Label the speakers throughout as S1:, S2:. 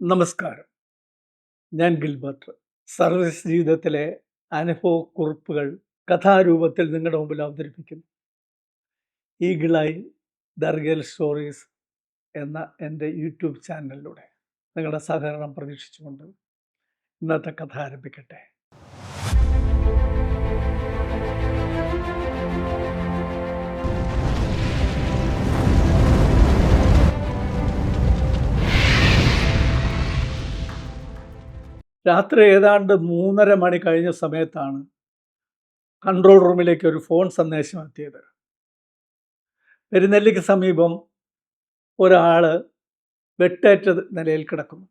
S1: നമസ്കാരം. ഞാൻ Gilbert. Service ജീവിതത്തിലെ അനുഭവക്കുറിപ്പുകൾ കഥാരൂപത്തിൽ നിങ്ങളുടെ മുമ്പിൽ അവതരിപ്പിക്കുന്നു. ഈഗിളായി ദർഗൽ സ്റ്റോറീസ് എന്ന എന്റെ യൂട്യൂബ് ചാനലിലൂടെ നിങ്ങളുടെ സഹകരണം പ്രതീക്ഷിച്ചുകൊണ്ട് ഇന്നത്തെ കഥ ആരംഭിക്കട്ടെ. രാത്രി ഏതാണ്ട് മൂന്നര മണി കഴിഞ്ഞ സമയത്താണ് കൺട്രോൾ റൂമിലേക്ക് ഒരു ഫോൺ സന്ദേശം എത്തിയത്. പെരുന്നെല്ലിക്ക് സമീപം ഒരാൾ വെട്ടേറ്റ നിലയിൽ കിടക്കുന്നു.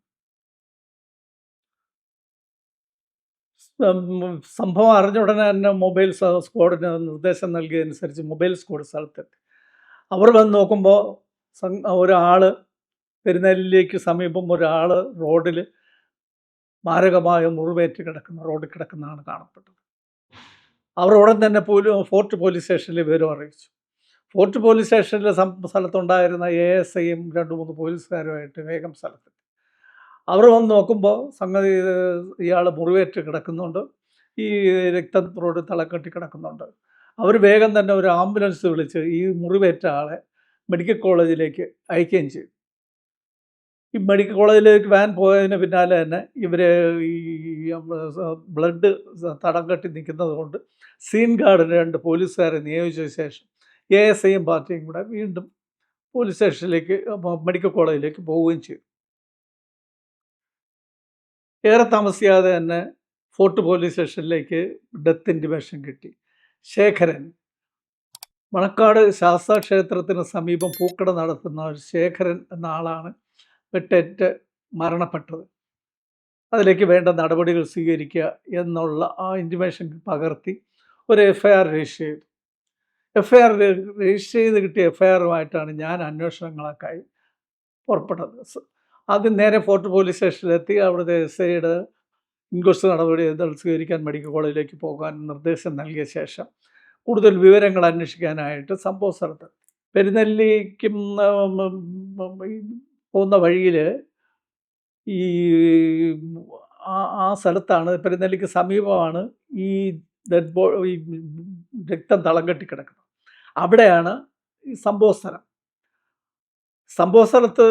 S1: സംഭവം അറിഞ്ഞ ഉടനെ തന്നെ മൊബൈൽ സ്ക്വാഡിന് നിർദ്ദേശം നൽകിയതനുസരിച്ച് മൊബൈൽ സ്ക്വാഡ് സ്ഥലത്തെത്തി. അവർ വന്ന് നോക്കുമ്പോൾ ഒരാൾ പെരുന്നെല്ലിക്ക് സമീപം ഒരാൾ റോഡിൽ മാരകമായ മുറിവേറ്റ് കിടക്കുന്ന റോഡിൽ കിടക്കുന്നതാണ് കാണപ്പെട്ടത്. അവർ ഉടൻ തന്നെ പോലും ഫോർട്ട് പോലീസ് സ്റ്റേഷനിൽ വിവരം അറിയിച്ചു. ഫോർട്ട് പോലീസ് സ്റ്റേഷനിലെ സ്ഥലത്തുണ്ടായിരുന്ന എ എസ് ഐയും രണ്ട് മൂന്ന് പോലീസുകാരുമായിട്ട് വേഗം സ്ഥലത്തെത്തി. അവർ വന്ന് നോക്കുമ്പോൾ സംഗതി ഇയാൾ മുറിവേറ്റ് കിടക്കുന്നുണ്ട്. ഈ രക്തം റോഡ് തളക്കെട്ടി കിടക്കുന്നുണ്ട്. അവർ വേഗം തന്നെ ഒരു ആംബുലൻസ് വിളിച്ച് ഈ മുറിവേറ്റ ആളെ മെഡിക്കൽ കോളേജിലേക്ക് അയക്കുകയും ചെയ്തു. ഈ മെഡിക്കൽ കോളേജിലേക്ക് വാൻ പോയതിന് പിന്നാലെ തന്നെ ഇവർ ഈ ബ്ലഡ് തടം കെട്ടി നിൽക്കുന്നത് കൊണ്ട് സീൻ ഗാർഡിന് രണ്ട് പോലീസുകാരെ നിയോഗിച്ച ശേഷം എ എസ് ഐയും പാർട്ടിയും കൂടെ വീണ്ടും പോലീസ് സ്റ്റേഷനിലേക്ക് മെഡിക്കൽ കോളേജിലേക്ക് പോവുകയും ചെയ്തു. ഏറെ താമസിയാതെ തന്നെ ഫോർട്ട് പോലീസ് സ്റ്റേഷനിലേക്ക് ഡെത്ത് ഇന്റിമേഷൻ കിട്ടി. ശേഖരൻ മണക്കാട് ശാസ്താ ക്ഷേത്രത്തിന് സമീപം പൂക്കട നടത്തുന്ന ശേഖരൻ എന്ന ആളാണ് വെട്ടേറ്റ് മരണപ്പെട്ടത്. അതിലേക്ക് വേണ്ട നടപടികൾ സ്വീകരിക്കുക എന്നുള്ള ആ ഇന്റിമേഷൻ പകർത്തി ഒരു എഫ് ഐ ആർ രജിസ്റ്റർ ചെയ്തു. എഫ് ഐ ആർ രജിസ്റ്റർ ചെയ്ത് കിട്ടിയ എഫ് ഐ ആറുമായിട്ടാണ് ഞാൻ അന്വേഷണങ്ങളൊക്കെ പുറപ്പെട്ടത്. ആദ്യം നേരെ ഫോർട്ട് പോലീസ് സ്റ്റേഷനിലെത്തി അവിടുത്തെ എസ് ഐയുടെ ഇൻക്വസ്റ്റ് നടപടി സ്വീകരിക്കാൻ മെഡിക്കൽ കോളേജിലേക്ക് പോകാൻ നിർദ്ദേശം നൽകിയ ശേഷം കൂടുതൽ വിവരങ്ങൾ അന്വേഷിക്കാനായിട്ട് സംഭവ സ്ഥലത്ത് പെരുന്നെല്ലിക്കും പോകുന്ന വഴിയിൽ ഈ ആ സ്ഥലത്താണ് പെരുന്നെല്ലിക്ക് സമീപമാണ് ഈ ഡെഡ് ബോ ഈ രക്തം തളം കെട്ടി കിടക്കുന്നത്. അവിടെയാണ് ഈ സംഭവ സ്ഥലം. സംഭവ സ്ഥലത്ത്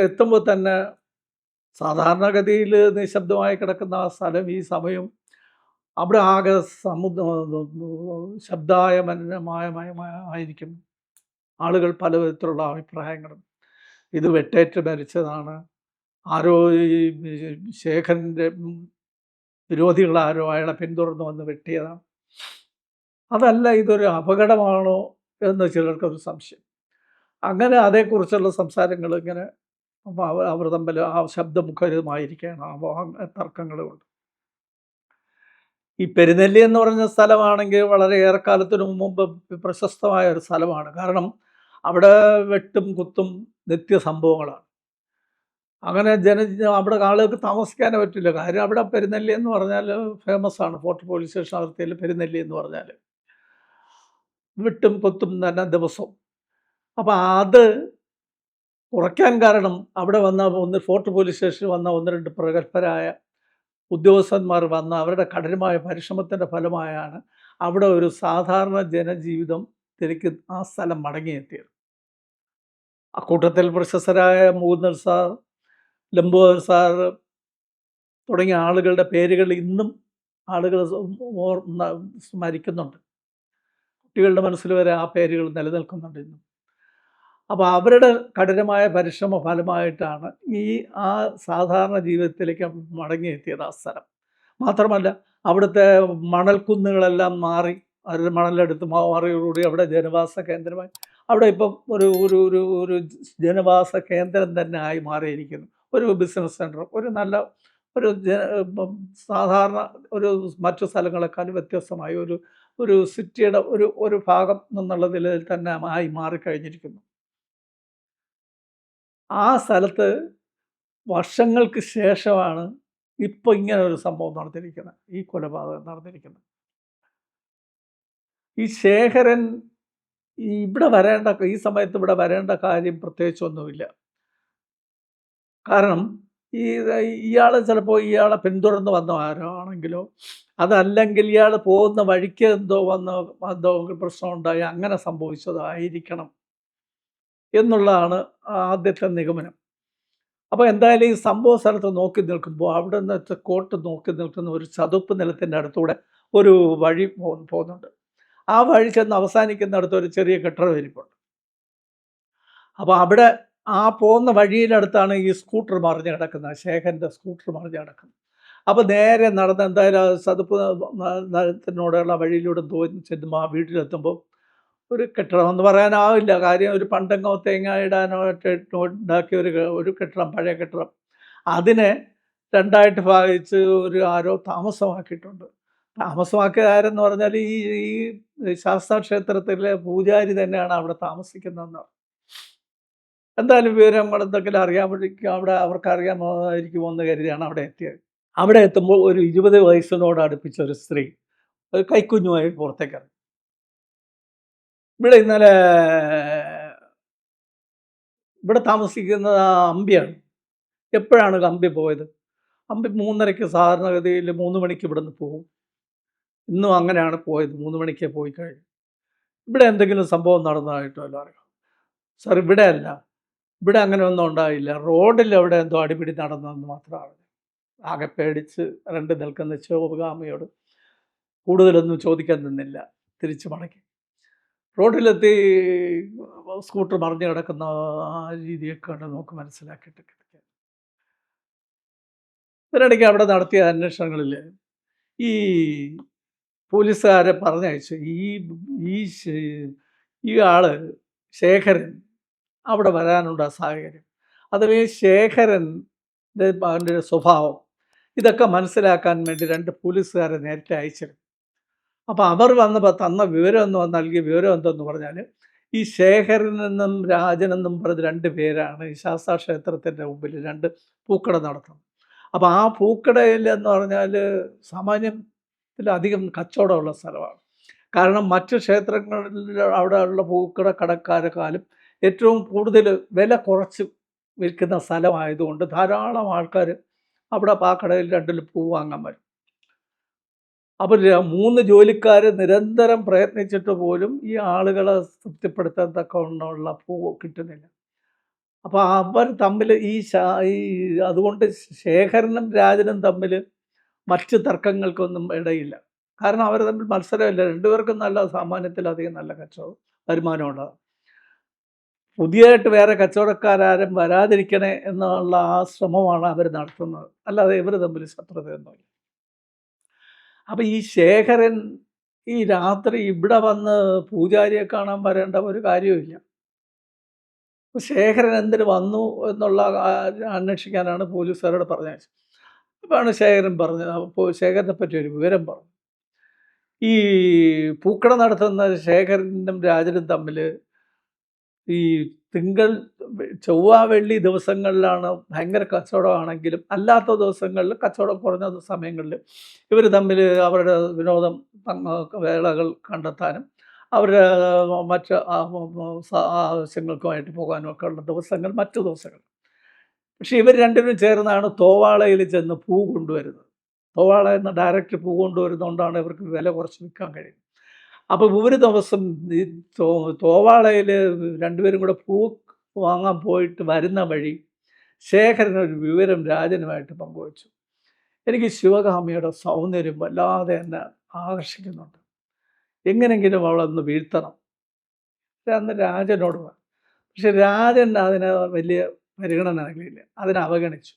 S1: എത്തുമ്പോൾ തന്നെ സാധാരണഗതിയിൽ നിശബ്ദമായി കിടക്കുന്ന ആ സ്ഥലം ഈ സമയം അവിടെ ആകെ സമുദ്ര ശബ്ദായ മനോരമയമായിരിക്കും ആളുകൾ പല വിധത്തിലുള്ള അഭിപ്രായങ്ങളും ഇത് വെട്ടേറ്റ് മരിച്ചതാണ്. ആരോ ഈ ശേഖരന്റെ വിരോധികളാരോ അയാളെ പിന്തുടർന്ന് വന്ന് വെട്ടിയതാണ് അതല്ല ഇതൊരു അപകടമാണോ എന്ന് ചിലർക്കൊരു സംശയം. അങ്ങനെ അതേക്കുറിച്ചുള്ള സംസാരങ്ങൾ ഇങ്ങനെ അവർ തമ്മിൽ ആ ശബ്ദമുഖരിതമായിരിക്കുകയാണ് ആ തർക്കങ്ങളുമുണ്ട് ഈ പെരുന്നെല്ലി എന്ന് പറഞ്ഞ സ്ഥലമാണെങ്കിൽ വളരെ ഏറെക്കാലത്തിനു മുമ്പ് പ്രശസ്തമായ ഒരു സ്ഥലമാണ്. കാരണം അവിടെ വെട്ടും കുത്തും നിത്യ സംഭവങ്ങളാണ് അങ്ങനെ ജന അവിടെ ആളുകൾക്ക് താമസിക്കാനേ പറ്റില്ല. കാര്യം അവിടെ പെരുന്നെല്ലി എന്ന് പറഞ്ഞാൽ ഫേമസ് ആണ് ഫോർട്ട് പോലീസ് സ്റ്റേഷൻ അതിർത്തിയിൽ പെരുന്നെല്ലി എന്ന് പറഞ്ഞാൽ. വിട്ടും കൊത്തും തന്നെ ദിവസവും. അപ്പം അത് കുറയ്ക്കാൻ കാരണം അവിടെ വന്ന ഒന്ന് ഫോർട്ട് പോലീസ് സ്റ്റേഷനിൽ വന്ന ഒന്ന് രണ്ട് പ്രഗത്ഭരായ ഉദ്യോഗസ്ഥന്മാർ വന്ന അവരുടെ കഠിനമായ പരിശ്രമത്തിന്റെ ഫലമായാണ് അവിടെ ഒരു സാധാരണ ജനജീവിതം തിരക്ക് ആ സ്ഥലം മടങ്ങിയെത്തിയത്. അക്കൂട്ടത്തിൽ പ്രശസ്തരായ മൂന്നർ സാർ ലംബോദർ സാർ തുടങ്ങിയ ആളുകളുടെ പേരുകൾ ഇന്നും ആളുകൾ സ്മരിക്കുന്നുണ്ട്. കുട്ടികളുടെ മനസ്സിൽ വരെ ആ പേരുകൾ നിലനിൽക്കുന്നുണ്ട് ഇന്നും. അപ്പോൾ അവരുടെ കഠിനമായ പരിശ്രമ ഫലമായിട്ടാണ് ഈ ആ സാധാരണ ജീവിതത്തിലേക്ക് മടങ്ങിയെത്തിയത് ആ സ്ഥലം. മാത്രമല്ല അവിടുത്തെ മണൽക്കുന്നുകളെല്ലാം മാറി അവരുടെ മണലെടുത്ത് മാവാറിയോടുകൂടി അവിടെ ജനവാസ കേന്ദ്രമായി. അവിടെ ഇപ്പം ഒരു ഒരു ഒരു ഒരു ജനവാസ കേന്ദ്രം തന്നെ ആയി മാറിയിരിക്കുന്നു. ഒരു ബിസിനസ് സെന്റർ ഒരു നല്ല ഒരു സാധാരണ ഒരു മറ്റു സ്ഥലങ്ങളെക്കാളും വ്യത്യസ്തമായ ഒരു ഒരു സിറ്റിയുടെ ഒരു ഒരു ഭാഗം എന്നുള്ള നിലയിൽ തന്നെ ആയി മാറിക്കഴിഞ്ഞിരിക്കുന്നു. ആ സ്ഥലത്ത് വർഷങ്ങൾക്ക് ശേഷമാണ് ഇപ്പോൾ ഇങ്ങനെ ഒരു സംഭവം നടന്നിരിക്കുന്നത്. ഈ കൊലപാതകം നടന്നിരിക്കുന്നത്. ഈ ശേഖരൻ ഇവിടെ വരേണ്ട ഈ സമയത്ത് ഇവിടെ വരേണ്ട കാര്യം പ്രത്യേകിച്ചൊന്നുമില്ല. കാരണം ഈ ഇയാൾ ചിലപ്പോൾ ഇയാളെ പിന്തുടർന്ന് വന്ന ആരാണെങ്കിലോ അതല്ലെങ്കിൽ ഇയാൾ പോകുന്ന വഴിക്ക് എന്തോ വന്ന എന്തോ പ്രശ്നമുണ്ടായി അങ്ങനെ സംഭവിച്ചതായിരിക്കണം എന്നുള്ളതാണ് ആദ്യത്തെ നിഗമനം. അപ്പോൾ എന്തായാലും ഈ സംഭവ സ്ഥലത്ത് നോക്കി നിൽക്കുമ്പോൾ അവിടെ നിന്ന് കോട്ട് നോക്കി നിൽക്കുന്ന ഒരു ചതുപ്പ് നിലത്തിന്റെ അടുത്തൂടെ ഒരു വഴി പോകുന്നുണ്ട്. ആ വഴി ചെന്ന് അവസാനിക്കുന്നിടത്ത് ഒരു ചെറിയ കെട്ടിടം ഇരിപ്പുണ്ട് അപ്പോൾ അവിടെ ആ പോകുന്ന വഴിയിലടുത്താണ് ഈ സ്കൂട്ടർ മറിഞ്ഞ് കിടക്കുന്നത്. ശേഖരന്റെ സ്കൂട്ടർ മറിഞ്ഞ് കിടക്കുന്നത്. അപ്പോൾ നേരെ നടന്ന് എന്തായാലും സതുപ്പ് നഗരത്തിനോടുള്ള വഴിയിലൂടെ തോന്നി ചെല്ലുമ്പോൾ ആ വീട്ടിലെത്തുമ്പോൾ ഒരു കെട്ടിടം എന്ന് പറയാനാവില്ല. കാര്യം ഒരു പണ്ടങ്ങോ തേങ്ങ ഇടാനോ ഉണ്ടാക്കിയ ഒരു ഒരു കെട്ടിടം പഴയ കെട്ടിടം. അതിനെ രണ്ടായിട്ട് ഭാഗിച്ച് ഒരു ആരോ താമസമാക്കിയിട്ടുണ്ട്. താമസമാക്കിയ എന്ന് പറഞ്ഞാൽ ഈ ഈ ശാസ്താ ക്ഷേത്രത്തിലെ പൂജാരി തന്നെയാണ് അവിടെ താമസിക്കുന്നതെന്ന്. എന്തായാലും വിവരം എന്തെങ്കിലും അറിയാമെങ്കിൽ അവിടെ അവർക്ക് അറിയാമായിരിക്കും എന്ന് കരുതിയാണ് അവിടെ എത്തിയത്. അവിടെ എത്തുമ്പോൾ ഒരു ഇരുപത് വയസ്സിനോട് അടുപ്പിച്ച ഒരു സ്ത്രീ ഒരു കൈക്കുഞ്ഞുമായി പുറത്തേക്ക് ഇവിടെ ഇന്നലെ ഇവിടെ താമസിക്കുന്നത് ആ അമ്പിയാണ്. എപ്പോഴാണ് അമ്പി പോയത്? അമ്പി മൂന്നരയ്ക്ക് സാധാരണഗതിയിൽ മൂന്ന് മണിക്ക് ഇവിടെ നിന്ന് പോകും. ഇന്നും അങ്ങനെയാണ് പോയത്. മൂന്ന് മണിക്ക് പോയി കഴിഞ്ഞു. ഇവിടെ എന്തെങ്കിലും സംഭവം നടന്നതായിട്ടോ എല്ലാവർക്കും? സർ ഇവിടെ അല്ല. ഇവിടെ അങ്ങനെ ഒന്നും ഉണ്ടായില്ല. റോഡിൽ അവിടെ എന്തോ അടിപിടി നടന്നതെന്ന് മാത്രമാണ് ആകെ പേടിച്ച് രണ്ട് നിൽക്കുന്ന ശോഭഗാമിയോട് കൂടുതലൊന്നും ചോദിക്കാൻ നിന്നില്ല. തിരിച്ചു മടക്കി റോഡിലെത്തി സ്കൂട്ടർ മറിഞ്ഞു കിടക്കുന്ന ആ രീതിയൊക്കെ കണ്ട് നമുക്ക് മനസ്സിലാക്കിയിട്ട് കിടക്കുക ഇതിനിടയ്ക്ക് അവിടെ നടത്തിയ അന്വേഷണങ്ങളിൽ ഈ പോലീസുകാരെ പറഞ്ഞയച്ചു. ഈ ഈ ഈ ആൾ ശേഖരൻ അവിടെ വരാനുള്ള സാഹചര്യം. അതിൽ ശേഖരന്റെ അവന്റെ സ്വഭാവം. ഇതൊക്കെ മനസ്സിലാക്കാൻ വേണ്ടി രണ്ട് പോലീസുകാരെ നേരത്തെ അയച്ചിരുന്നു. അപ്പോൾ അവർ വന്നപ്പോൾ തന്ന വിവരം എന്ന് നൽകിയ വിവരം എന്തെന്ന് പറഞ്ഞാൽ ഈ ശേഖരനെന്നും രാജനെന്നും പറഞ്ഞ രണ്ട് പേരാണ് ഈ ശാസ്താ ക്ഷേത്രത്തിന്റെ മുമ്പിൽ രണ്ട് പൂക്കട നടത്തുന്നത്. അപ്പോൾ ആ പൂക്കടയിൽ എന്ന് പറഞ്ഞാൽ സാമാന്യത്തിലധികം കച്ചവടമുള്ള സ്ഥലമാണ്. കാരണം മറ്റ് ക്ഷേത്രങ്ങളിൽ അവിടെ ഉള്ള പൂക്കട കടക്കാരെക്കാളും ഏറ്റവും കൂടുതൽ വില കുറച്ച് വിൽക്കുന്ന സ്ഥലമായതുകൊണ്ട് ധാരാളം ആൾക്കാർ അവിടെ ആ കടയിൽ രണ്ടിൽ പൂ വാങ്ങാൻ വരും. അപ്പോൾ മൂന്ന് ജോലിക്കാർ നിരന്തരം പ്രയത്നിച്ചിട്ട് പോലും ഈ ആളുകളെ തൃപ്തിപ്പെടുത്താൻ തക്കവണ്ണമുള്ള പൂ കിട്ടുന്നില്ല. അപ്പോൾ അവർ തമ്മിൽ ഈ ഈ അതുകൊണ്ട് ശേഖരനും രാജനും തമ്മിൽ മറ്റ് തർക്കങ്ങൾക്കൊന്നും ഇടയില്ല. കാരണം അവർ തമ്മിൽ മത്സരമില്ല. രണ്ടുപേർക്കും നല്ല സാമാന്യത്തിലധികം നല്ല കച്ചവടം വരുമാനമുള്ളതാണ് പുതിയതായിട്ട് വേറെ കച്ചവടക്കാരും വരാതിരിക്കണേ എന്നുള്ള ആ ശ്രമമാണ് അവർ നടത്തുന്നത്. അല്ലാതെ ഇവർ തമ്മിൽ ശത്രുതയൊന്നുമില്ല. അപ്പം ഈ ശേഖരൻ ഈ രാത്രി ഇവിടെ വന്ന് പൂജാരിയെ കാണാൻ വരേണ്ട ഒരു കാര്യവുമില്ല. ശേഖരൻ എന്തിന് വന്നു എന്നുള്ള അന്വേഷിക്കാനാണ് പോലീസുകാരോട് പറഞ്ഞത് അപ്പോഴാണ് ശേഖരൻ പറഞ്ഞത്. അപ്പോൾ ശേഖരനെ പറ്റി ഒരു വിവരം പറഞ്ഞു. ഈ പൂക്കട നടത്തുന്ന ശേഖരനും രാജനും തമ്മിൽ ഈ തിങ്കൾ ചൊവ്വ വെള്ളി ദിവസങ്ങളിലാണ് ഭയങ്കര കച്ചവടമാണെങ്കിലും അല്ലാത്ത ദിവസങ്ങളിൽ കച്ചവടം കുറഞ്ഞ സമയങ്ങളിൽ ഇവർ തമ്മിൽ അവരുടെ വിനോദം വേളകൾ കണ്ടെത്താനും അവരുടെ മറ്റ് ആവശ്യങ്ങൾക്കുമായിട്ട് പോകാനും ഒക്കെ ഉള്ള ദിവസങ്ങൾ മറ്റു ദിവസങ്ങൾ. പക്ഷെ ഇവർ രണ്ടുപേരും ചേർന്നാണ് തോവാളയിൽ ചെന്ന് പൂ കൊണ്ടുവരുന്നത്. തോവാള എന്ന ഡയറക്റ്റ് പൂ കൊണ്ടുവരുന്നതുകൊണ്ടാണ് ഇവർക്ക് വില കുറച്ച് വിൽക്കാൻ കഴിയുന്നത്. അപ്പോൾ ഒരു ദിവസം ഈ തോ തോവാളയിൽ രണ്ടുപേരും കൂടെ പൂ വാങ്ങാൻ പോയിട്ട് വരുന്ന വഴി ശേഖരൻ ഒരു വിവരം രാജനുമായിട്ട് പങ്കുവച്ചു. എനിക്ക് ശിവകാമിയുടെ സൗന്ദര്യം വല്ലാതെ എന്നെ ആകർഷിക്കുന്നുണ്ട്. എങ്ങനെങ്കിലും അവളൊന്ന് വീഴ്ത്തണം. അന്ന് രാജനോട് പക്ഷെ രാജൻ അതിന് വലിയ പരിഗണന നൽകിയില്ല. അതിനെ അവഗണിച്ചു.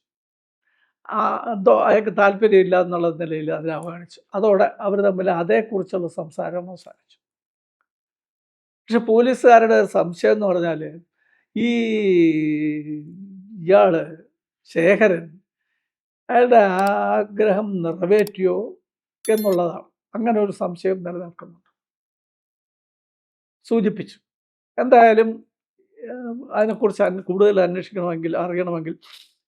S1: അയാൾക്ക് താല്പര്യമില്ല എന്നുള്ള നിലയിൽ അതിനെ അവഗണിച്ചു. അതോടെ അവർ തമ്മിൽ അതേക്കുറിച്ചുള്ള സംസാരം അവസാനിച്ചു. പക്ഷെ പോലീസുകാരുടെ സംശയം എന്ന് പറഞ്ഞാൽ ഈ ഇയാൾ ശേഖരൻ അയാളുടെ ആഗ്രഹം നിറവേറ്റിയോ എന്നുള്ളതാണ്. അങ്ങനെ ഒരു സംശയം നിലനിൽക്കുന്നുണ്ട്. സൂചിപ്പിച്ചു. എന്തായാലും അതിനെക്കുറിച്ച് കൂടുതൽ അന്വേഷിക്കണമെങ്കിൽ അറിയണമെങ്കിൽ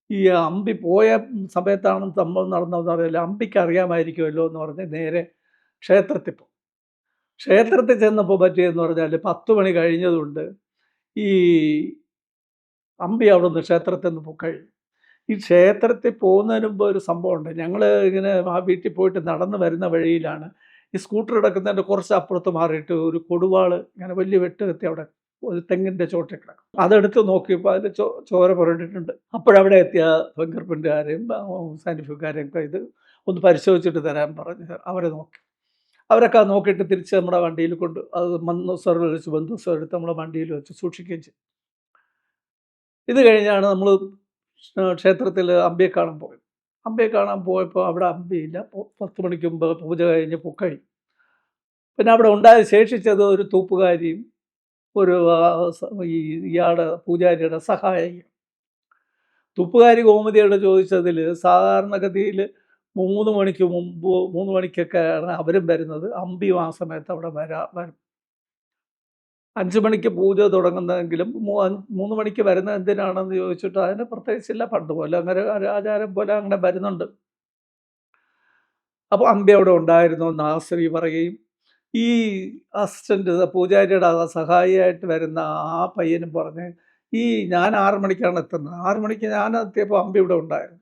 S1: ഈ അമ്പി പോയ സമയത്താണ് സംഭവം നടന്നതെന്ന് അറിയില്ല അമ്പിക്ക് അറിയാമായിരിക്കുമല്ലോ എന്ന് പറഞ്ഞ് നേരെ ക്ഷേത്രത്തിൽ പോകും ക്ഷേത്രത്തിൽ ചെന്നപ്പോൾ പറ്റിയെന്ന് പറഞ്ഞാൽ പത്ത് മണി കഴിഞ്ഞതുകൊണ്ട് ഈ അമ്പി അവിടെ നിന്ന് ക്ഷേത്രത്തിൽ നിന്ന് കഴിഞ്ഞു. ഈ ക്ഷേത്രത്തിൽ പോകുന്നതിന് മുമ്പ് ഒരു സംഭവമുണ്ട്. ഞങ്ങൾ ഇങ്ങനെ ആ വീട്ടിൽ പോയിട്ട് നടന്ന് വരുന്ന വഴിയിലാണ് ഈ സ്കൂട്ടർ കിടക്കുന്നതിന്റെ കുറച്ച് അപ്പുറത്ത് മാറിയിട്ട് ഒരു കൊടുവാൾ ഇങ്ങനെ വലിയ വെട്ടുകത്തി അവിടെ ഒരു തെങ്ങിന്റെ ചോട്ടിൽ കിടക്കും. അതെടുത്ത് നോക്കിയപ്പോൾ അതിൽ ചോ ചോര പുരണ്ടിട്ടുണ്ട്. അപ്പോഴവിടെ എത്തിയ ഫിംഗർ പ്രിന്റുകാരെയും സയന്റിഫിക്കാരെയും ഒക്കെ ഇത് ഒന്ന് പരിശോധിച്ചിട്ട് തരാൻ പറഞ്ഞ് അവരെ നോക്കി. അവരൊക്കെ നോക്കിയിട്ട് തിരിച്ച് നമ്മുടെ വണ്ടിയിൽ കൊണ്ട് അത് മന്ദസ്വറിൽ വെച്ച് ബന്ധുസ്വരം എടുത്ത് നമ്മുടെ വണ്ടിയിൽ വെച്ച് സൂക്ഷിക്കുകയും ചെയ്തു. ഇത് കഴിഞ്ഞാണ് നമ്മൾ ക്ഷേത്രത്തിൽ അമ്പിയെ കാണാൻ പോയത്. അമ്പിയെ കാണാൻ പോയപ്പോൾ അവിടെ അമ്പിയില്ല പത്ത് മണിക്ക് മുമ്പ് പൂജ കഴിഞ്ഞ് പൊക്കഴി പിന്നെ അവിടെ ഉണ്ടായ ശേഷിച്ചത് ഒരു തൂപ്പുകാരിയും ഒരു ഈ ഇയാളുടെ പൂജാരിയുടെ സഹായിയും തുപ്പുകാരി ഗോമതിയോട് ചോദിച്ചതിൽ സാധാരണഗതിയിൽ മൂന്ന് മണിക്ക് മുമ്പ് മൂന്ന് മണിക്കൊക്കെയാണ് അവരും വരുന്നത്. അമ്പി ആ സമയത്ത് അവിടെ വരാ വരും. അഞ്ച് മണിക്ക് പൂജ തുടങ്ങുന്നതെങ്കിലും മൂന്ന് മണിക്ക് വരുന്ന എന്തിനാണെന്ന് ചോദിച്ചിട്ട് അതിന് പ്രത്യേകിച്ചില്ല. പണ്ട് പോലെ അങ്ങനെ ആചാരം പോലെ അങ്ങനെ വരുന്നുണ്ട്. അപ്പോൾ അമ്പി അവിടെ ഉണ്ടായിരുന്നു ആശ്രീ പറയുകയും ഈ അസിസ്റ്റന്റ് പൂജാരിയുടെ സഹായിയായിട്ട് വരുന്ന ആ പയ്യനും പറഞ്ഞ് ഈ ഞാൻ ആറു മണിക്കാണ് എത്തുന്നത്. ആറു മണിക്ക് ഞാൻ എത്തിയപ്പോൾ അമ്പി ഇവിടെ ഉണ്ടായിരുന്നു.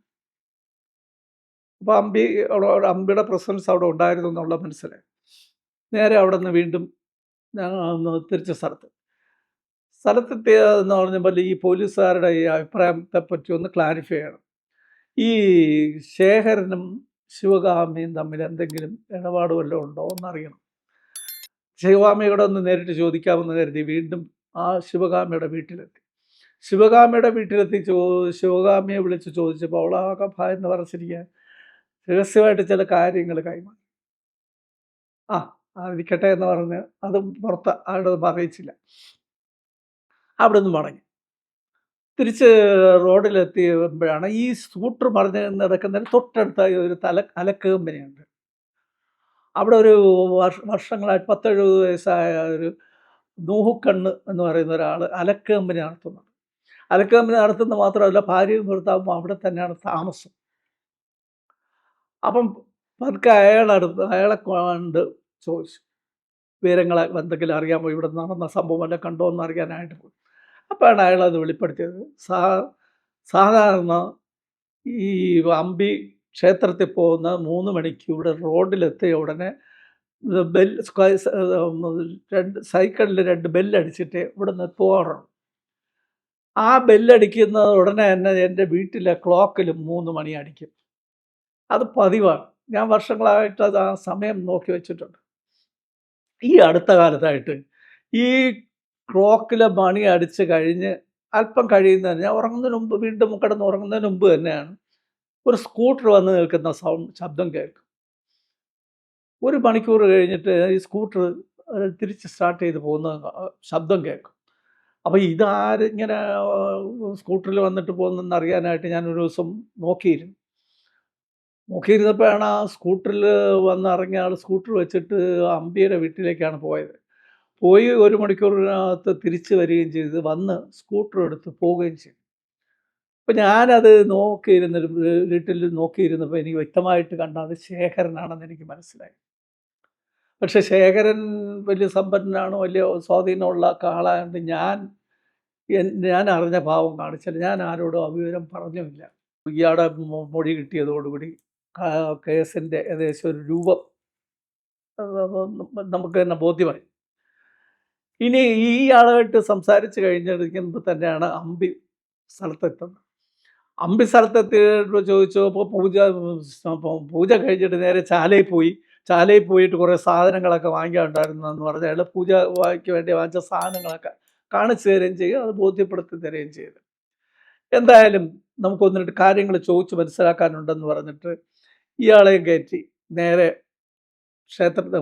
S1: അപ്പോൾ അമ്പി അവിടെ അമ്പിയുടെ പ്രസൻസ് അവിടെ ഉണ്ടായിരുന്നു എന്നുള്ള മനസ്സിലായി. നേരെ അവിടെ നിന്ന് വീണ്ടും ഒന്ന് തിരിച്ച സ്ഥലത്ത്. സ്ഥലത്തെത്തിയെന്ന് പറഞ്ഞപ്പോൾ ഈ പോലീസുകാരുടെ ഈ അഭിപ്രായത്തെ പറ്റി ഒന്ന് ക്ലാരിഫൈ ചെയ്യണം. ഈ ശേഖരനും ശിവകാമിയും തമ്മിൽ എന്തെങ്കിലും ഇടപാട് വല്ലതും ഉണ്ടോ എന്നറിയണം. ശിവകാമിയോട് ഒന്ന് നേരിട്ട് ചോദിക്കാമെന്ന് കരുതി വീണ്ടും ആ ശിവകാമിയുടെ വീട്ടിലെത്തി. ശിവകാമിയുടെ വീട്ടിലെത്തി ചോ ശിവകാമിയെ വിളിച്ച് ചോദിച്ചപ്പോൾ അവളാകെ ഭയന്ന് പറച്ചിരിക്കാൻ രഹസ്യമായിട്ട് ചില കാര്യങ്ങൾ കൈമാറി. ആ അതിരിക്കട്ടെ എന്ന് പറഞ്ഞ് അതും പുറത്ത് ആരോടൊന്നും അറിയിച്ചില്ല. അവിടെ നിന്ന് മടങ്ങി. തിരിച്ച് റോഡിലെത്തിയപ്പോഴാണ് ഈ സ്കൂട്ടർ മറിഞ്ഞ് നടക്കുന്നതിന് തൊട്ടടുത്തായി ഒരു തല അലക്ക് കമ്പനിയുണ്ട്. അവിടെ ഒരു വർഷങ്ങളായി പത്തെഴുപത് വയസ്സായ ഒരു നൂഹുക്കണ്ണ് എന്ന് പറയുന്ന ഒരാൾ അലക്ക് കമ്പനി നടത്തുന്നുണ്ട് അലക്ക് മാത്രമല്ല ഭാര്യയും ഭർത്താവും അവിടെ തന്നെയാണ് താമസം. അപ്പം പതുക്കെ അയാളടുത്ത് അയാളെ കണ്ട് ചോദിച്ചു വിവരങ്ങളെ എന്തെങ്കിലും അറിയാമോ ഇവിടെ നടന്ന സംഭവം എല്ലാം കണ്ടോ എന്ന് അറിയാനായിട്ട് പോയി. അപ്പോഴാണ് അയാളത് വെളിപ്പെടുത്തിയത്. സാ സാധാരണ ഈ അമ്പി ക്ഷേത്രത്തിൽ പോകുന്ന മൂന്ന് മണിക്ക് ഇവിടെ റോഡിലെത്തിയ ഉടനെ ബെൽ രണ്ട് സൈക്കിളിൽ രണ്ട് ബെല്ലടിച്ചിട്ട് ഇവിടെ നിന്ന് പോകാറുള്ളൂ. ആ ബെല്ലടിക്കുന്ന ഉടനെ തന്നെ എന്റെ വീട്ടിലെ ക്ലോക്കിൽ മൂന്ന് മണി അടിക്കും. അത് പതിവാണ്. ഞാൻ വർഷങ്ങളായിട്ട് അത് ആ സമയം നോക്കി വെച്ചിട്ടുണ്ട്. ഈ അടുത്ത കാലത്തായിട്ട് ഈ ക്ലോക്കിലെ മണി അടിച്ച് കഴിഞ്ഞ് അല്പം കഴിയുന്നതിന് ഞാൻ ഉറങ്ങുന്നതിന് മുമ്പ് വീണ്ടും കിടന്ന് ഉറങ്ങുന്നതിന് മുമ്പ് തന്നെയാണ് ഒരു സ്കൂട്ടർ വന്ന് നിൽക്കുന്ന സൗണ്ട് ശബ്ദം കേൾക്കും. ഒരു മണിക്കൂർ കഴിഞ്ഞിട്ട് ഈ സ്കൂട്ടർ തിരിച്ച് സ്റ്റാർട്ട് ചെയ്ത് പോകുന്ന ശബ്ദം കേൾക്കും. അപ്പോൾ ഇതാര് ഇങ്ങനെ സ്കൂട്ടറിൽ വന്നിട്ട് പോകുന്നെന്ന് അറിയാനായിട്ട് ഞാൻ ഒരു ദിവസം നോക്കിയിരുന്നു. നോക്കിയിരുന്നപ്പോഴാണ് ആ സ്കൂട്ടറിൽ വന്ന് ഇറങ്ങിയ ആൾ സ്കൂട്ടർ വെച്ചിട്ട് അമ്പിയുടെ വീട്ടിലേക്കാണ് പോയത്. പോയി ഒരു മണിക്കൂറിനകത്ത് തിരിച്ച് വരികയും ചെയ്ത്. വന്ന് സ്കൂട്ടർ എടുത്ത് പോവുകയും ചെയ്തു. അപ്പം ഞാനത് നോക്കിയിരുന്ന വീട്ടിൽ നോക്കിയിരുന്നപ്പോൾ എനിക്ക് വ്യക്തമായിട്ട് കണ്ട ശേഖരനാണെന്ന് എനിക്ക് മനസ്സിലായി. പക്ഷെ ശേഖരൻ വലിയ സമ്പന്നനാണോ വലിയ സ്വാധീനമുള്ള ആളായതുകൊണ്ട് ഞാൻ ഞാൻ അറിഞ്ഞ ഭാവം കാണിച്ചില്ല. ഞാൻ ആരോടും അവിവരം വിവരം പറഞ്ഞുമില്ല ഇയാളുടെ മൊഴി കിട്ടിയതോടുകൂടി കേസിന്റെ ഏകദേശം ഒരു രൂപം നമുക്ക് തന്നെ ബോധ്യമായി. ഇനി ഈ ആളുമായിട്ട് സംസാരിച്ച് കഴിഞ്ഞിരിക്കുമ്പോൾ തന്നെയാണ് അമ്പി സ്ഥലത്തെത്തുന്നത്. അമ്പി ചോദിച്ചപ്പോൾ പൂജ അപ്പോൾ പൂജ കഴിഞ്ഞിട്ട് നേരെ ചാലയിൽ പോയി. ചാലയിൽ പോയിട്ട് കുറേ സാധനങ്ങളൊക്കെ വാങ്ങിക്കാനുണ്ടായിരുന്നു എന്ന് പറഞ്ഞാൽ അയാൾ പൂജ വാങ്ങിക്ക് വേണ്ടി വാങ്ങിച്ച സാധനങ്ങളൊക്കെ കാണിച്ചു തരികയും ചെയ്യും അത് ബോധ്യപ്പെടുത്തി തരികയും ചെയ്തു. എന്തായാലും നമുക്ക് ഒന്ന് കാര്യങ്ങൾ ചോദിച്ച് മനസ്സിലാക്കാനുണ്ടെന്ന് പറഞ്ഞിട്ട് ഇയാളെയും കയറ്റി നേരെ ക്ഷേത്രത്തിൽ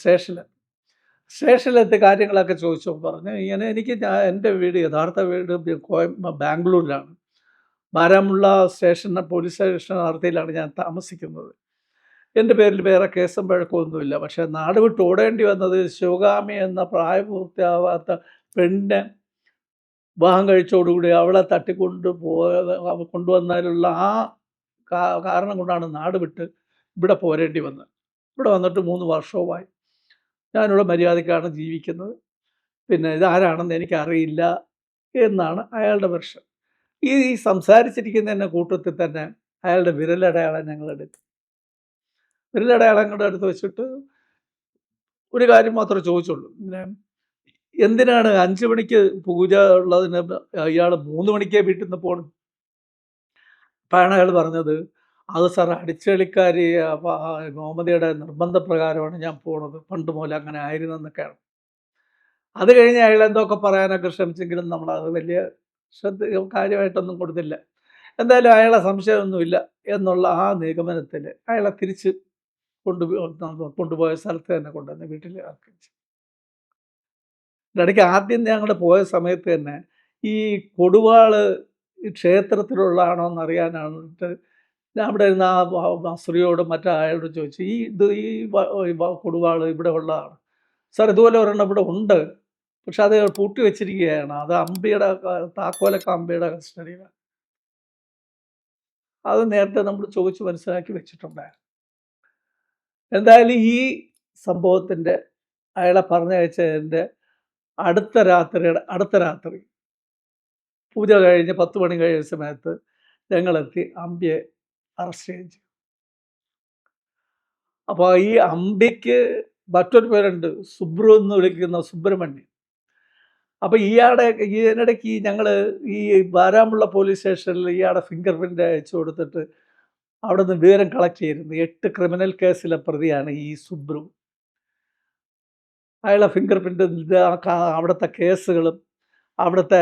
S1: സ്റ്റേഷനിൽ. സ്റ്റേഷനിലെത്തി കാര്യങ്ങളൊക്കെ ചോദിച്ചപ്പോൾ പറഞ്ഞു ഇങ്ങനെ എനിക്ക് എന്റെ വീട് യഥാർത്ഥ വീട് കോയം ബാംഗ്ലൂരിലാണ്. ബാരാമുള്ള സ്റ്റേഷൻ പോലീസ് സ്റ്റേഷൻ അതിർത്തിയിലാണ് ഞാൻ താമസിക്കുന്നത്. എന്റെ പേരിൽ വേറെ കേസും വഴക്കമൊന്നുമില്ല പക്ഷേ നാട് വിട്ട് ഓടേണ്ടി വന്നത് ശിവകാമി എന്ന പ്രായപൂർത്തിയാവാത്ത പെണ്ണിനെ വിവാഹം കഴിച്ചോടുകൂടി അവളെ തട്ടിക്കൊണ്ട് പോയത് കൊണ്ടുവന്നതിലുള്ള ആ കാരണം കൊണ്ടാണ് നാട് വിട്ട് ഇവിടെ പോരേണ്ടി വന്നത്. ഇവിടെ വന്നിട്ട് മൂന്ന് വർഷവുമായി. ഞാനിവിടെ മര്യാദക്കാണ് ജീവിക്കുന്നത്. പിന്നെ ഇതാരാണെന്ന് എനിക്കറിയില്ല എന്നാണ് അയാളുടെ വെർഷൻ. ഈ സംസാരിച്ചിരിക്കുന്ന സംസാരിച്ചിരിക്കുന്നതിന്റെ കൂട്ടത്തിൽ തന്നെ അയാളുടെ വിരലടയാളം ഞങ്ങളെടുത്തു. വിരലടയാളങ്ങളുടെ എടുത്ത് വെച്ചിട്ട് ഒരു കാര്യം മാത്രമേ ചോദിച്ചുള്ളൂ. പിന്നെ എന്തിനാണ് അഞ്ച് മണിക്ക് പൂജ ഉള്ളതിന് ഇയാൾ മൂന്ന് മണിക്കേ വീട്ടിൽ നിന്ന് പോകണം അപ്പോഴാണ് അയാൾ പറഞ്ഞത് അത് സാർ അടിച്ചളിക്കാരി ഗോമതിയുടെ നിർബന്ധപ്രകാരമാണ് ഞാൻ പോണത്. പണ്ട് മുതൽ അങ്ങനെ ആയിരുന്നെന്നൊക്കെയാണ്. അത് കഴിഞ്ഞ് അയാൾ എന്തൊക്കെ പറയാനൊക്കെ ശ്രമിച്ചെങ്കിലും നമ്മൾ അത് വലിയ ശ്രദ്ധ കാര്യമായിട്ടൊന്നും കൊടുത്തില്ല. എന്തായാലും അയാളെ സംശയമൊന്നുമില്ല എന്നുള്ള ആ നിഗമനത്തിൽ അയാളെ തിരിച്ച് കൊണ്ടുപോയി കൊണ്ടുപോയ സ്ഥലത്ത് തന്നെ കൊണ്ടുവന്ന് വീട്ടിൽ ആക്കിച്ചു ഇടയ്ക്ക് ആദ്യം ഞങ്ങൾ പോയ സമയത്ത് തന്നെ ഈ കൊടുവാൾ ക്ഷേത്രത്തിലുള്ളതാണോ എന്നറിയാനാണ് അവിടെ ഇരുന്ന ആ സ്ത്രീയോടും മറ്റാളോടും ചോദിച്ചു ഈ ഇത് ഈ കൊടുവാൾ ഇവിടെ ഉള്ളതാണ്. സാർ ഇതുപോലെ ഒരെണ്ണം ഇവിടെ ഉണ്ട്. പക്ഷെ അത് പൂട്ടി വെച്ചിരിക്കുകയാണ്. അത് അമ്പിയുടെ താക്കോലൊക്കെ അമ്പിയുടെ കസ്റ്റഡിയിലാണ് അത് നേരത്തെ നമ്മൾ ചോദിച്ച് മനസ്സിലാക്കി വെച്ചിട്ടുണ്ടായിരുന്നു. എന്തായാലും ഈ സംഭവത്തിന്റെ അയാളെ പറഞ്ഞയച്ചതിന്റെ അടുത്ത രാത്രിയുടെ അടുത്ത രാത്രി പൂജ കഴിഞ്ഞ് പത്ത് മണി കഴിഞ്ഞ സമയത്ത് ഞങ്ങളെത്തി അമ്പിയെ അറസ്റ്റ് ചെയ്യുകയും ചെയ്തു. അപ്പോൾ ഈ അമ്പിക്ക് മറ്റൊരു പേരുണ്ട്. സുബ്രു എന്ന് വിളിക്കുന്ന സുബ്രഹ്മണ്യൻ. അപ്പോൾ ഇയാളുടെ ഇതിനിടയ്ക്ക് ഞങ്ങൾ ഈ ബാരാമുള്ള പോലീസ് സ്റ്റേഷനിൽ ഇയാളുടെ ഫിംഗർ പ്രിന്റ് അയച്ചു കൊടുത്തിട്ട് അവിടെ നിന്ന് വിവരം കളക്ട് ചെയ്തിരുന്നു. എട്ട് ക്രിമിനൽ കേസിലെ പ്രതിയാണ് ഈ സുബ്രു. അയാളെ ഫിംഗർ പ്രിന്റ് അവിടുത്തെ കേസുകളും അവിടുത്തെ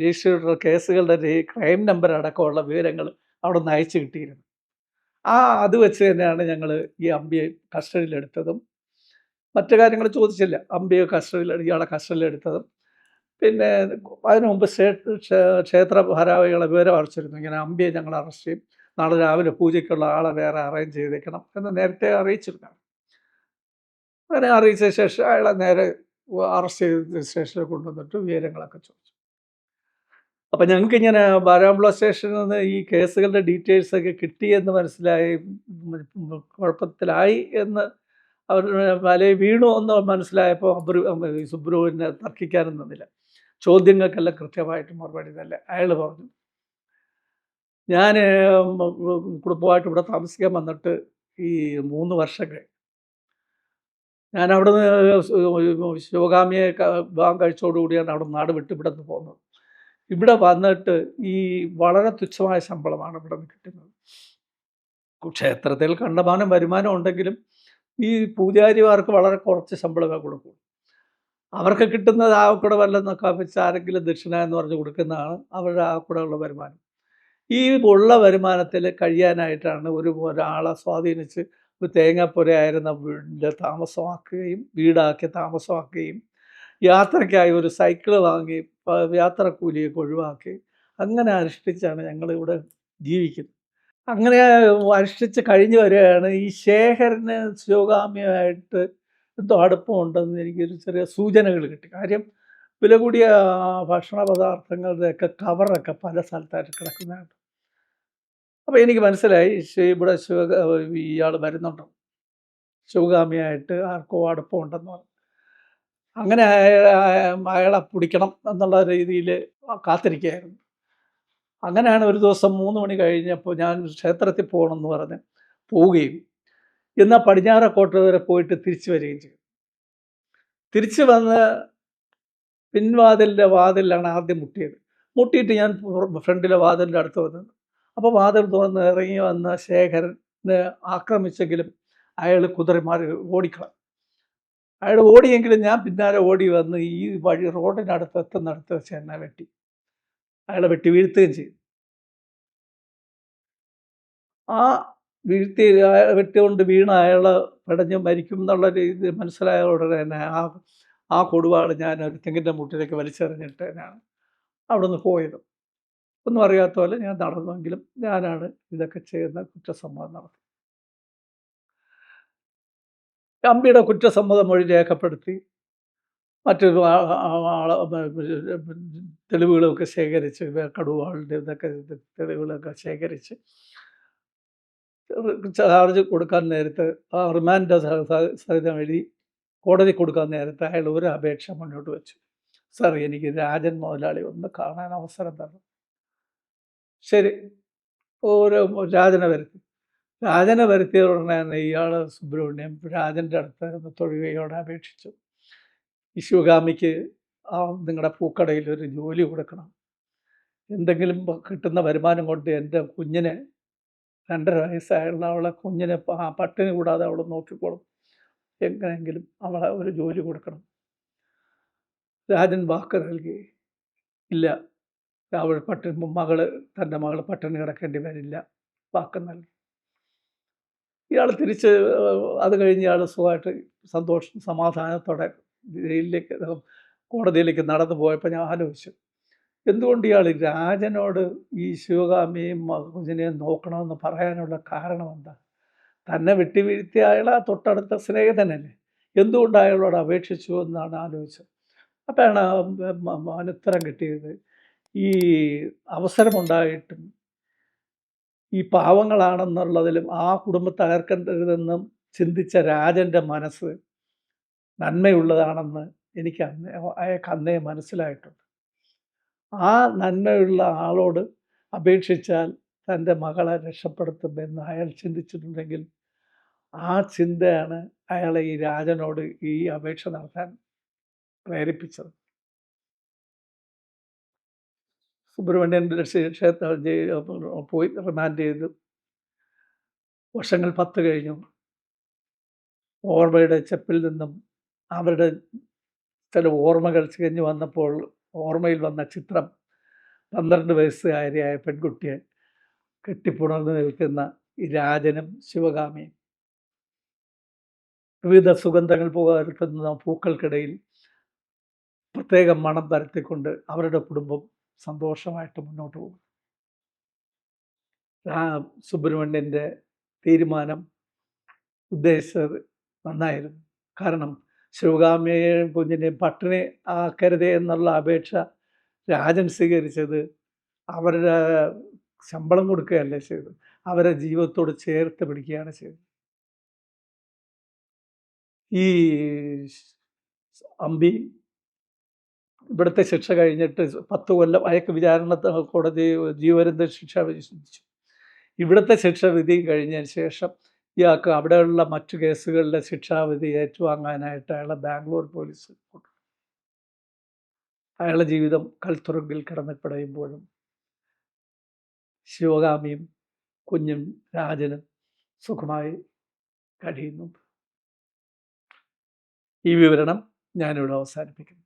S1: രജിസ്റ്റർ കേസുകളുടെ ക്രൈം നമ്പർ അടക്കമുള്ള വിവരങ്ങൾ അവിടെ നിന്ന് അയച്ചു കിട്ടിയിരുന്നു. ആ അത് വെച്ച് തന്നെയാണ് ഞങ്ങൾ ഈ അമ്പിയെ കസ്റ്റഡിയിലെടുത്തതും മറ്റു കാര്യങ്ങൾ ചോദിച്ചില്ല. അമ്പിയെ കസ്റ്റഡിയിൽ ഇയാളെ കസ്റ്റഡിയിലെടുത്തതും പിന്നെ അതിനു മുമ്പ് ക്ഷേത്ര ഭാരാവികളെ വിവരം അറിയിച്ചിരുന്നു. ഇങ്ങനെ അമ്പിയെ ഞങ്ങൾ അറസ്റ്റ് ചെയ്യും. നാളെ രാവിലെ പൂജയ്ക്കുള്ള ആളെ വേറെ അറേഞ്ച് ചെയ്തേക്കണം എന്ന് നേരത്തെ അറിയിച്ചിരുന്നു. അങ്ങനെ അറിയിച്ച ശേഷം അയാളെ നേരെ അറസ്റ്റ് ചെയ്ത് സ്റ്റേഷനിൽ കൊണ്ടുവന്നിട്ട് വിവരങ്ങളൊക്കെ ചോദിച്ചു. അപ്പം ഞങ്ങൾക്ക് ഇങ്ങനെ ബാരാമുള്ള സ്റ്റേഷനിൽ നിന്ന് ഈ കേസുകളുടെ ഡീറ്റെയിൽസൊക്കെ കിട്ടിയെന്ന് മനസ്സിലായി. കുഴപ്പത്തിലായി എന്ന് അവർ വലയിൽ വീണു എന്ന് മനസ്സിലായപ്പോൾ സുബ്രുവിനെ തർക്കിക്കാനും നിന്നില്ല. ചോദ്യങ്ങൾക്കെല്ലാം കൃത്യമായിട്ട് മറുപടി തന്നെ അയാൾ പറഞ്ഞു ഞാൻ കുടുംബമായിട്ട് ഇവിടെ താമസിക്കാൻ വന്നിട്ട് ഈ മൂന്ന് വർഷം കഴിഞ്ഞു. ഞാൻ അവിടെ നിന്ന് ശിവകാമിയെ വിവാഹം കഴിച്ചോടുകൂടിയാണ് അവിടെ നാട് വിട്ട് ഇവിടെ നിന്ന് പോകുന്നത്. ഇവിടെ വന്നിട്ട് ഈ വളരെ തുച്ഛമായ ശമ്പളമാണ് ഇവിടെ നിന്ന് കിട്ടുന്നത്. ക്ഷേത്രത്തിൽ കണ്ടമാനം വരുമാനം ഉണ്ടെങ്കിലും ഈ പൂജാരിമാർക്ക് വളരെ കുറച്ച് ശമ്പളമേ കൊടുക്കൂ അവർക്ക് കിട്ടുന്നത് ആ കൂടെ വല്ലതൊക്കെ വെച്ച് ആരെങ്കിലും ദക്ഷിണ എന്ന് പറഞ്ഞ് കൊടുക്കുന്നതാണ് അവരുടെ ആ കൂടെ ഉള്ള വരുമാനം. ഈ ഉള്ള വരുമാനത്തിൽ കഴിയാനായിട്ടാണ് ഒരു ഒരാളെ സ്വാധീനിച്ച് ഒരു തേങ്ങാപ്പുരയായിരുന്ന വീടിന്റെ താമസമാക്കുകയും വീടാക്കി താമസമാക്കുകയും യാത്രയ്ക്കായി ഒരു സൈക്കിൾ വാങ്ങി യാത്ര കൂലിയൊക്കെ ഒഴിവാക്കി അങ്ങനെ അനുഷ്ഠിച്ചാണ് ഞങ്ങളിവിടെ ജീവിക്കുന്നത്. അങ്ങനെ വർഷിച്ച് കഴിഞ്ഞു വരികയാണ്. ഈ ശേഖരന് ശിവകാമ്യമായിട്ട് എന്തോ അടുപ്പമുണ്ടെന്ന് എനിക്കൊരു ചെറിയ സൂചനകൾ കിട്ടി. കാര്യം വില കൂടിയ ഭക്ഷണ പദാർത്ഥങ്ങളുടെയൊക്കെ കവറൊക്കെ പല സ്ഥലത്തായിട്ട് കിടക്കുന്നതാണ്. അപ്പോൾ എനിക്ക് മനസ്സിലായി ഇവിടെ ശിവ ഇയാൾ വരുന്നുണ്ട്? ശിവകാമിയായിട്ട് ആർക്കോ അടുപ്പമുണ്ടെന്ന് പറഞ്ഞു. അങ്ങനെ അയാളെ പിടിക്കണം എന്നുള്ള രീതിയിൽ കാത്തിരിക്കുകയായിരുന്നു. അങ്ങനെയാണ് ഒരു ദിവസം മൂന്ന് മണി കഴിഞ്ഞപ്പോൾ ഞാൻ ക്ഷേത്രത്തിൽ പോകണമെന്ന് പറഞ്ഞ് പോവുകയും എന്നാൽ പടിഞ്ഞാറക്കോട്ട വരെ പോയിട്ട് തിരിച്ചു വരികയും ചെയ്തു. തിരിച്ചു വന്ന് പിൻവാതിലിന്റെ വാതിലാണ് ആദ്യം മുട്ടിയത്. മുട്ടിയിട്ട് ഞാൻ ഫ്രണ്ടിലെ വാതിലിന്റെ അടുത്ത് വന്നത് അപ്പോൾ വാതിൽ തുറന്ന് ഇറങ്ങി വന്ന ശേഖരനെ ആക്രമിച്ചെങ്കിലും അയാൾ കുതിരമാറി ഓടിക്കളഞ്ഞു. അയാൾ ഓടിയെങ്കിലും ഞാൻ പിന്നാലെ ഓടി വന്ന് ഈ വഴി റോഡിനടുത്ത് എത്തുന്നിടത്ത് വെച്ച് എന്നെ വെട്ടി. അയാളെ വെട്ടി വീഴ്ത്തുകയും ചെയ്തു. ആ വീഴ്ത്തി വെട്ടിക്കൊണ്ട് വീണ അയാൾ പടഞ്ഞ് മരിക്കും എന്നുള്ള രീതി മനസ്സിലായ ഉടനെ തന്നെ ആ ആ കൊടുവാട് ഞാൻ ഒരു തെങ്ങിന്റെ മുട്ടിലേക്ക് വലിച്ചെറിഞ്ഞിട്ട് ഞാൻ അവിടെ നിന്ന് പോയത്. ഒന്നും അറിയാത്ത പോലെ ഞാൻ നടന്നെങ്കിലും ഞാനാണ് ഇതൊക്കെ ചെയ്യുന്ന കുറ്റസമ്മതം നടത്തി. അമ്പിയുടെ കുറ്റസമ്മതം മൊഴി രേഖപ്പെടുത്തി. മറ്റ് തെളിവുകളൊക്കെ ശേഖരിച്ച് കടുവാളുടെ ഇതൊക്കെ തെളിവുകളൊക്കെ ശേഖരിച്ച് ചാർജ് കൊടുക്കാൻ നേരത്തെ ആ റിമാൻഡ് സഹിതം എഴുതി കോടതി കൊടുക്കാൻ നേരത്തെ അയാൾ ഒരു അപേക്ഷ മുന്നോട്ട് വെച്ചു. സാർ എനിക്ക് രാജൻ മുതലാളി ഒന്ന് കാണാൻ അവസരം തരണം. ശരി. ഓരോ രാജനെ വരുത്തി. രാജനെ വരുത്തിയ ഉടനെ ഇയാൾ സുബ്രഹ്മണ്യം രാജന്റെ അടുത്ത് തൊഴുകയോടെ അപേക്ഷിച്ചു. ഈ ആ നിങ്ങളുടെ പൂക്കടയിൽ ഒരു ജോലി കൊടുക്കണം. എന്തെങ്കിലും കിട്ടുന്ന വരുമാനം കൊണ്ട് എന്റെ കുഞ്ഞിനെ രണ്ടര വയസ്സായുള്ള അവളെ കുഞ്ഞിനെ പട്ടിണി കൂടാതെ അവൾ നോക്കിക്കോളും. എങ്ങനെയെങ്കിലും അവളെ ഒരു ജോലി കൊടുക്കണം. രാജൻ വാക്ക് നൽകി ഇല്ല അവൾ പട്ടിണി മകൾ തന്റെ മകൾ പട്ടിണി കിടക്കേണ്ടി വരില്ല വാക്ക് നൽകി. ഇയാൾ തിരിച്ച് അത് കഴിഞ്ഞ് ഇയാൾ സുഖമായിട്ട് സന്തോഷം സമാധാനത്തോടെ ജയിലിലേക്ക് കോടതിയിലേക്ക് നടന്നു പോയപ്പോൾ ഞാൻ ആലോചിച്ചു. എന്തുകൊണ്ട് ഇയാൾ രാജനോട് ഈ ശിവകാമിയും മകുജനെയും നോക്കണമെന്ന് പറയാനുള്ള കാരണം എന്താ? തന്നെ വിട്ടുവീഴ്ത്തിയ അയാൾ ആ തൊട്ടടുത്ത സ്നേഹിതനല്ലേ? എന്തുകൊണ്ട് അയാളോട് അപേക്ഷിച്ചു എന്നാണ് ആലോചിച്ചത്. അപ്പോഴാണ് അനുത്തരം കിട്ടിയത്. ഈ അവസരമുണ്ടായിട്ടും ഈ പാവങ്ങളാണെന്നുള്ളതിലും ആ കുടുംബത്തെ തകർക്കരുതെന്നും ചിന്തിച്ച രാജന്റെ മനസ്സ് നന്മയുള്ളതാണെന്ന് എനിക്ക് അന്ന് അയാൾക്ക് അന്നേ മനസ്സിലായിട്ടുണ്ട്. ആ നന്മയുള്ള ആളോട് അപേക്ഷിച്ചാൽ തന്റെ മകളെ രക്ഷപ്പെടുത്തുമെന്ന് അയാൾ ചിന്തിച്ചിട്ടുണ്ടെങ്കിൽ ആ ചിന്തയാണ് അയാളെ ഈ രാജനോട് ഈ അപേക്ഷ നടത്താൻ പ്രേരിപ്പിച്ചത്. സുബ്രഹ്മണ്യന്റെ ക്ഷേത്ര പോയി റിമാൻഡ് ചെയ്തു. വർഷങ്ങൾ പത്ത് കഴിഞ്ഞു. ഓർമ്മയുടെ ചെപ്പിൽ നിന്നും അവരുടെ ചില ഓർമ്മകൾ ചികഞ്ഞു വന്നപ്പോൾ ഓർമ്മയിൽ വന്ന ചിത്രം പന്ത്രണ്ട് വയസ്സുകാരിയായ പെൺകുട്ടിയെ കെട്ടിപ്പുണർന്നു നിൽക്കുന്ന രാജനും ശിവകാമിയും. വിവിധ സുഗന്ധങ്ങൾ പുകർത്തുന്ന പൂക്കൾക്കിടയിൽ പ്രത്യേകം മണം പരത്തിക്കൊണ്ട് അവരുടെ കുടുംബം സന്തോഷമായിട്ട് മുന്നോട്ട് പോകും സുബ്രഹ്മണ്യന്റെ തീരുമാനം ഉദ്ദേശിച്ചത് നന്നായിരുന്നു. കാരണം ശിവകാമിയെയും കുഞ്ഞിനെയും പട്ടിണി ആക്കരുതേ എന്നുള്ള അപേക്ഷ രാജൻ സ്വീകരിച്ചത് അവരുടെ ശമ്പളം കൊടുക്കുകയല്ല ചെയ്തത്. അവരെ ജീവിതത്തോട് ചേർത്ത് പിടിക്കുകയാണ് ചെയ്തത്. ഈ അമ്പി ഇവിടുത്തെ ശിക്ഷ കഴിഞ്ഞിട്ട് പത്ത് കൊല്ലം അയക്ക് വിചാരണ കോടതി ജീവപര്യന്ത ശിക്ഷ വിധിച്ചു. ഇവിടുത്തെ ശിക്ഷ വിധി കഴിഞ്ഞതിന് ശേഷം ഇയാൾക്ക് അവിടെയുള്ള മറ്റു കേസുകളിലെ ശിക്ഷാവിധി ഏറ്റുവാങ്ങാനായിട്ട് അയാളെ ബാംഗ്ലൂർ പോലീസ് കൊണ്ടു അയാളുടെ ജീവിതം കൽത്തുറുങ്കിൽ കിടന്നിപ്പിടയുമ്പോഴും ശിവകാമിയും കുഞ്ഞും രാജനും സുഖമായി കഴിയുന്നു ഈ വിവരണം ഞാനിവിടെ അവസാനിപ്പിക്കുന്നു.